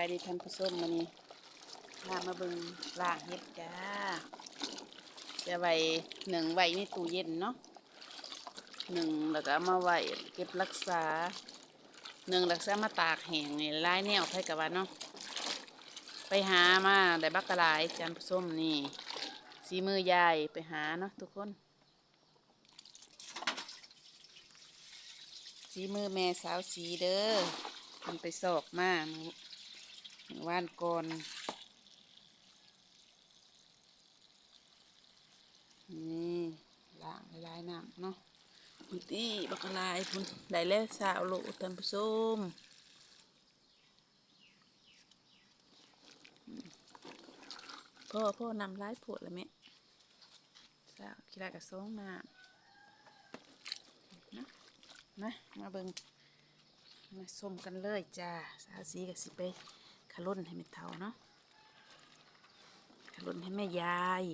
ายดีท่านผู้ชมมานี่พามาเบิ่งล่างเฮ็ดจ้า จะไว้หนึ่งไว้ในตู้เย็นเนาะหนึ่งแล้วก็มาไว้เก็บรักษาหนึ่งรักษามาตากแห้งนี่ลายแนวไผกับว่าเนาะไปหามาได้บักกะลายท่านผู้ชมนี่สีมือยายไปหาเนาะทุกคนสีมือแม่สาวสีเด้อมันไปสอกมามือมือ ว่านก่อนนี่ล้างหลายน้ำเนาะพุ่นนี่บักลายพุ่นได้แล้วสาวโลท่านผู้ชมอืมพ่อพ่อนำร้ายปวดแล้วแม่สาวกีฬากระซองน้ำนะมาเบิงมาส้มกันเลยจ้า สาวสีกับสิไป ขลุ่นให้แม่เท่าเนาะขลุ่นให้แม่ยาย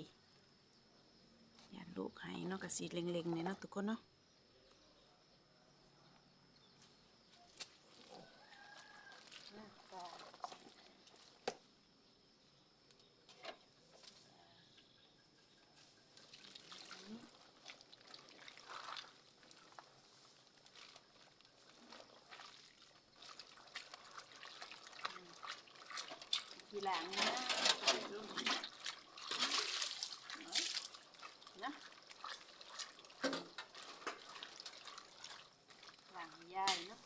ยานลูกให้เนาะกระสีเล็งๆเนี่ยเนาะทุกคนเนาะที หลังนะนะหลังยายเนาะ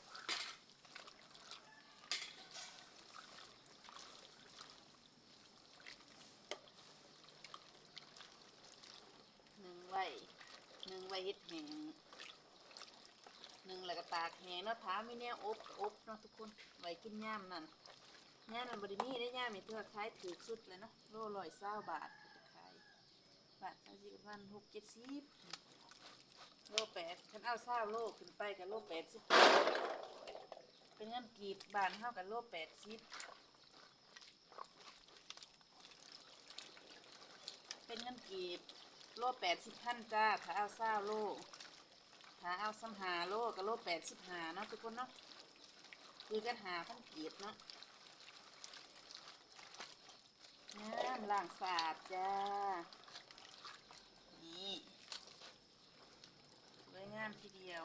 หนึ่งไว้หนึ่งไว้เฮ็ดแห้งหนึ่งแล้วก็ตากแห้งเนาะถามไม่แน่อบอบเนาะทุกคนไว้กินย่ามนั่น ย่ามันบริมีได้ย่ามีเพื่อขายถือสุดเลยเนาะโลร้อยเศร้าบาทจะขายบาทสามสิบพันหกเจ็ดสิบโลแปดฉันเอาเศร้าโลขึ้นไปกับโลแปดสิบเป็นเงินกีบบาทเท่ากับโลแปดสิบเป็นเงินกีบโลแปดสิบพันจ้าถ้าเอาเศร้าโลถ้าเอาสัมหาโลกับโลแปดสิบหาเนาะทุกคนเนาะคือกันหาพันกีบเนาะ น้ำล้างสะอาดจ้า นี่สวยงามทีเดียว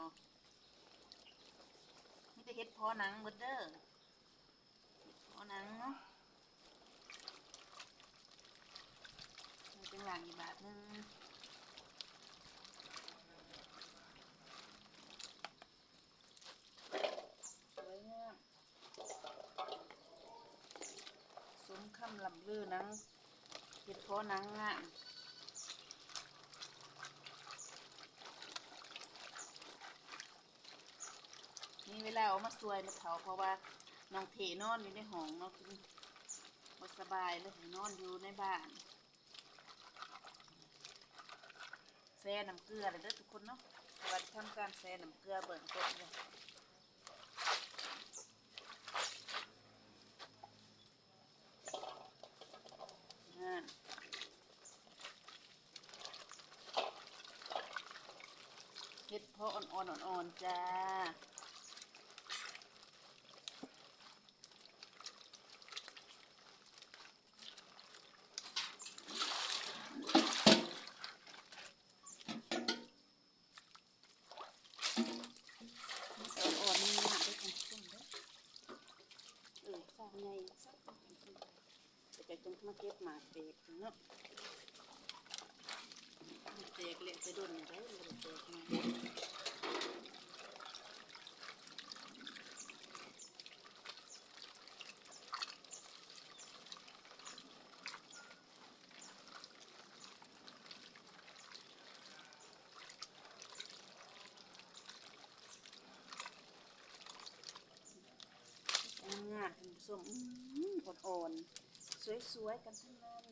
มีแต่เห็ดพอหนังเบดเดอร์เห็ดพอหนังเนาะมันเป็นหลังอีกแบบหนึงสวยงาม สม คำลำลือนังเห็ดพาะหนังงามมีเวลาเอามาสวยมาเผาเพราะว่าน้องเทนอนอยู่ในห้องเนาะคือบ่สบายเลยนอนอยู่ในบ้านแซ่น้ำเกลือเลยเด้อทุกคนเนาะว่าทำการแซ่น้ำเกลือเบิ่งต้นเลยนั่นเห็ดเพาะอ่อนๆอ่อนๆจ้าเด็กเด้อเออสร้างไงสักจะจงมาเก็บมาเด็กเนาะเด็กเละจะโดนอย่างไรเลยเด็กมาานคุณผู้ชมอ่อนๆสวยๆกันทั้งนั้น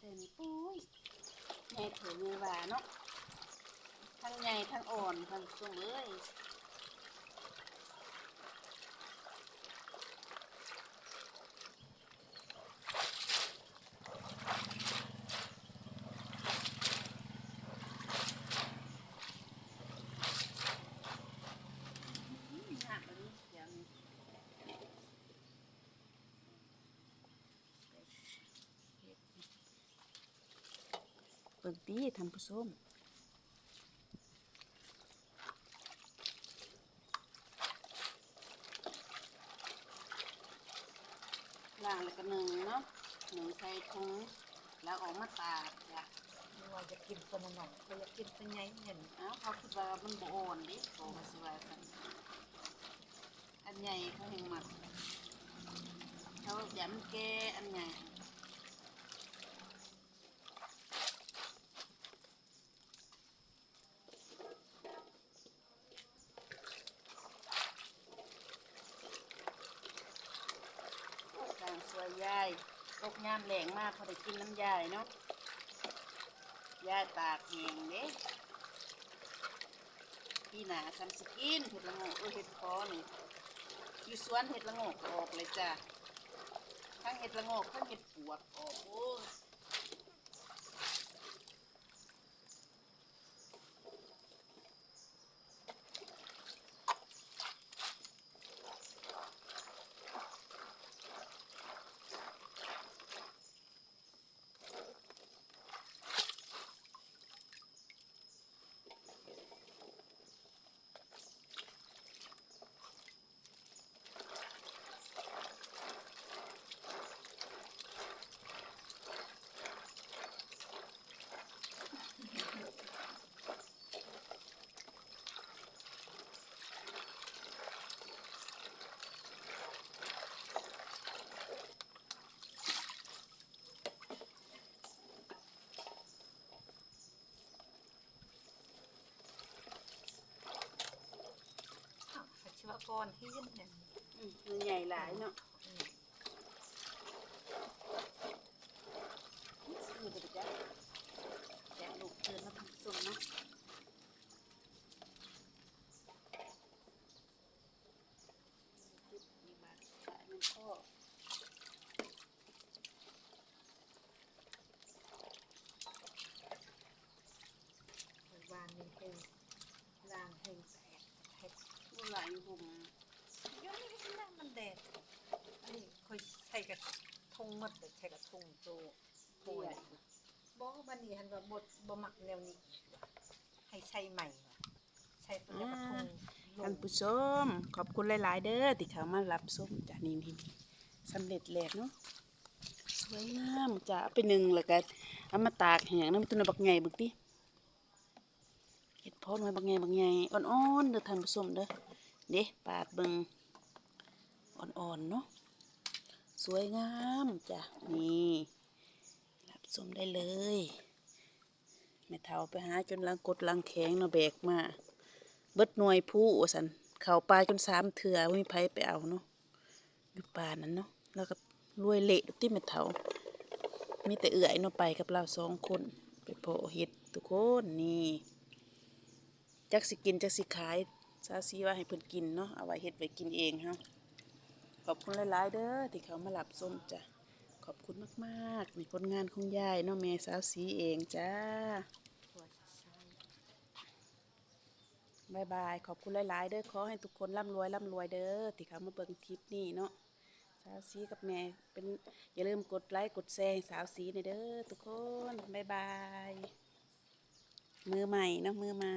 เต็มปุ้ยใหญ่เถื่อเว่าเนาะทั้งใหญ่ทั้งอ่อนทั้งสูงเลย บิ่งตีท่านผู้ชมล้างแล้วก็หนึ่งเนาะหนึ่งใส่ถุงแล้วออกมาตากจ้ะไม่ว่าจะกินตัวหน่อยก็อยากกินตัวใหญ่เห็นเอ้าเขาคิดว่ามันบ่อ่อนดิโตมาสิว่าซั่นอันใหญ่เขาแห่งหมักเขาย้ำแกอันใหญ่สร้างสวยยาย ตกงามแหลงมากเขาได้กินน้ำยายเนาะยายตากแหงเด้พี่หนาทำสกินเห็ดละงกเออเห็ดคอนี่อยู่สวนเห็ดละโงกออกเลยจ้ะทั้งเห็ดละโงกทั้งเห็ดปวกออกโอ้ ก้อนที่ยิ่งเห็นอืมมันใหญ่หลายเนาะนี่ก็ไปจ้ะแกะลูกเดือนมาทำสุ่มเนาะ มีบาทขายมันก็ วานนี่ให้ล่างให้แตกให้ ผู้ หลายหุ่มยังไม่ได้น้ำมันแดดอันนี้เคยใช้กับทงหมดเลยใช้กับทงโตโตผู้ใหใหญ่ญ่บอกว่ามันนี่หันว่าบดบ่มักแนวนี้ ให้ใช้ใหม่ว่ะใช้ตัวนี้กับทงโลท่านผู้ชมขอบคุณหลาย ๆ เด้อที่เขามารับส้มจ้ะนี่นี่นี่สำเร็จแล้วเนาะสวยงามจ้ะเอาไปหนึ่งแล้วก็เอามาตากแห้งน้ำตุนบักไงบึกดิเห็ดพอดไว้บักไงบักไงอ่อน ๆ เด้อท่านผู้ชมเด้อ เด้ปาดเบิงอ่อนๆเนาะสวยงามจ้ะนี่รับส้มได้เลยแม่เฒ่าไปหาจนลังกดลังแข็งเนาะแบกมาเบิดหน่วยผู้สันเขาปลาจนสามเถื่อบ่มีไผไปเอาเนาะอยู่ป่านั้นเนาะแล้วก็รวยเละที่เม็ดเถามีแต่เอื่อยเนาะไปกับเราสองคนไปโพเห็ดทุกคนนี่จักสิกินจักสิขาย ซาซีว่าให้เพิ่นกินเนาะเอาไว้เฮ็ดไว้กินเองเฮาขอบคุณหลายๆเด้อที่เขามาหลับส้มจ้ะขอบคุณมากๆนี่ผลงานของยายเนาะแม่สาวสีเองจ้าบายบายขอบคุณหลายๆเด้อขอให้ทุกคนร่ำรวยร่ำรวยเด้อที่เขามาเบิ่งคลิปนี้เนาะสาวสีกับแม่เป็นอย่าลืมกดไลค์กดแชร์สาวสีหน่อยเด้อทุกคนบายบายมือใหม่เนาะมือใหม่